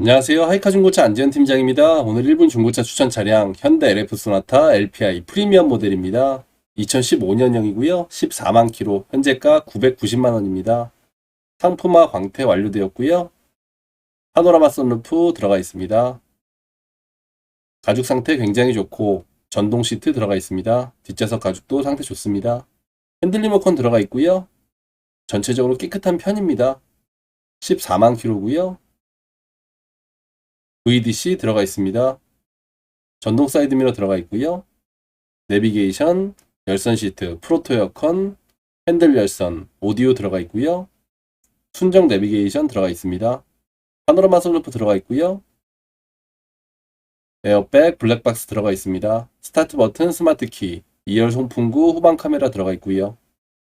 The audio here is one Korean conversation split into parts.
안녕하세요. 하이카 중고차 안지현 팀장입니다. 오늘 1분 중고차 추천 차량 현대 LF 소나타 LPI 프리미엄 모델입니다. 2015년형이고요. 14만 킬로, 현재가 990만 원입니다. 상품화 광택 완료되었고요. 파노라마 선루프 들어가 있습니다. 가죽 상태 굉장히 좋고 전동 시트 들어가 있습니다. 뒷좌석 가죽도 상태 좋습니다. 핸들 리모컨 들어가 있고요. 전체적으로 깨끗한 편입니다. 14만 킬로고요. VDC 들어가 있습니다. 전동 사이드미러 들어가 있고요. 내비게이션, 열선 시트, 프로토 에어컨, 핸들 열선, 오디오 들어가 있고요. 순정 내비게이션 들어가 있습니다. 파노라마 선루프 들어가 있고요. 에어백, 블랙박스 들어가 있습니다. 스타트 버튼, 스마트 키, 2열 송풍구, 후방 카메라 들어가 있고요.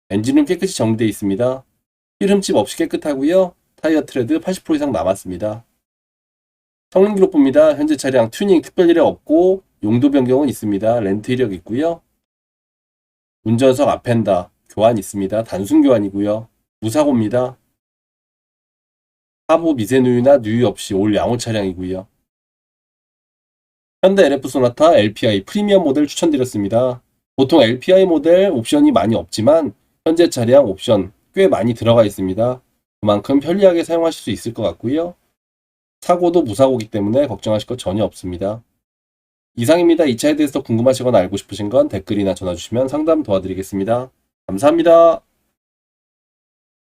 엔진은 깨끗이 정비되어 있습니다. 힐 흠집 없이 깨끗하고요. 타이어 트레드 80% 이상 남았습니다. 성능 기록 봅니다. 현재 차량 튜닝 특별 이력 없고 용도 변경은 있습니다. 렌트 이력 있고요. 운전석 앞엔다 교환 있습니다. 단순 교환이고요. 무사고입니다. 하부 미세 누유나 누유 없이 올 양호 차량이고요. 현대 LF 소나타 LPI 프리미엄 모델 추천드렸습니다. 보통 LPI 모델 옵션이 많이 없지만 현재 차량 옵션 꽤 많이 들어가 있습니다. 그만큼 편리하게 사용하실 수 있을 것 같고요. 사고도 무사고기 때문에 걱정하실 것 전혀 없습니다. 이상입니다. 이 차에 대해서 궁금하시거나 알고 싶으신 건 댓글이나 전화 주시면 상담 도와드리겠습니다. 감사합니다.